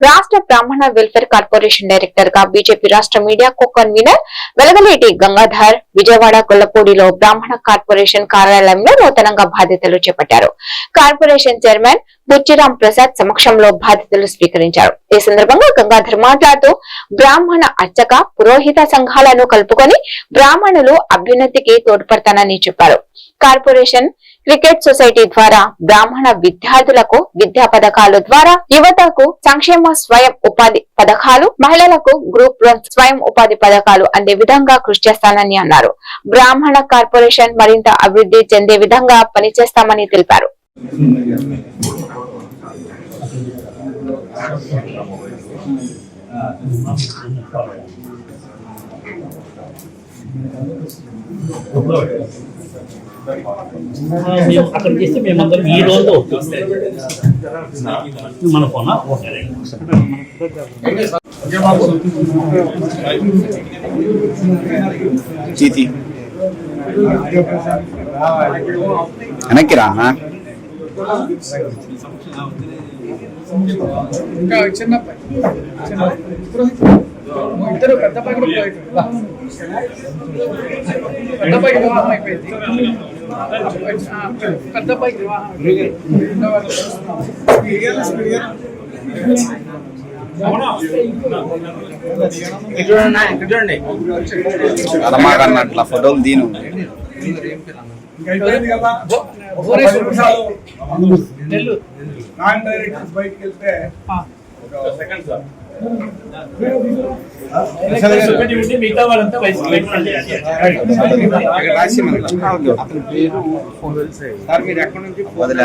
రాష్ట్ర బ్రాహ్మణ welfare corporation డైరెక్టర్గా బీజేపీ రాష్ట్ర media co convener Velagaleti Gangadhar Vijayawada గొల్లపూడిలో బ్రాహ్మణ కార్పొరేషన్ కార్యాలయంలో నూతనంగా బాధ్యతలు చేపట్టారు. కార్పొరేషన్ చైర్మన్ బుచ్చిరాం ప్రసాద్ సమక్షంలో బాధ్యతలు స్వీకరించారు. ఈ సందర్భంగా గంగాధర్ మాట్లాడుతూ బ్రాహ్మణ అర్చక పురోహిత సంఘాలను కలుపుకొని బ్రాహ్మణులు అభ్యున్నతికి తోడ్పడతానని చెప్పారు. కార్పొరేషన్ క్రికెట్ సొసైటీ ద్వారా బ్రాహ్మణ విద్యార్థులకు విద్యా పథకాలు ద్వారా యువతకు సంక్షేమ స్వయం ఉపాధి పథకాలు మహిళలకు గ్రూప్ స్వయం ఉపాధి పథకాలు అందే విధంగా కృషి చేస్తానని అన్నారు. బ్రాహ్మణ కార్పొరేషన్ మరింత అభివృద్ధి చెందే విధంగా పనిచేస్తామని తెలిపారు. మేము అక్కడ చేస్తే మేమందరం ఈ రోజు మన ఫోనా ఓకే చీతి. వెనక్కి రా ఇంకా చిన్న. ఇద్దరు పెద్ద పురోహితుడు. పెద్ద అబ్బాయికి వివాహం అయిపోయింది. పెద్ద అబ్బాయికి వివాహం. అరమాకన్న అట్లా ఫోటోలు తీను. నాన్ డైరెక్టర్స్ బయటికి వెళ్తే. మిగతా వాళ్ళంతా సార్ మీరు ఎక్కడి నుంచి వదిలే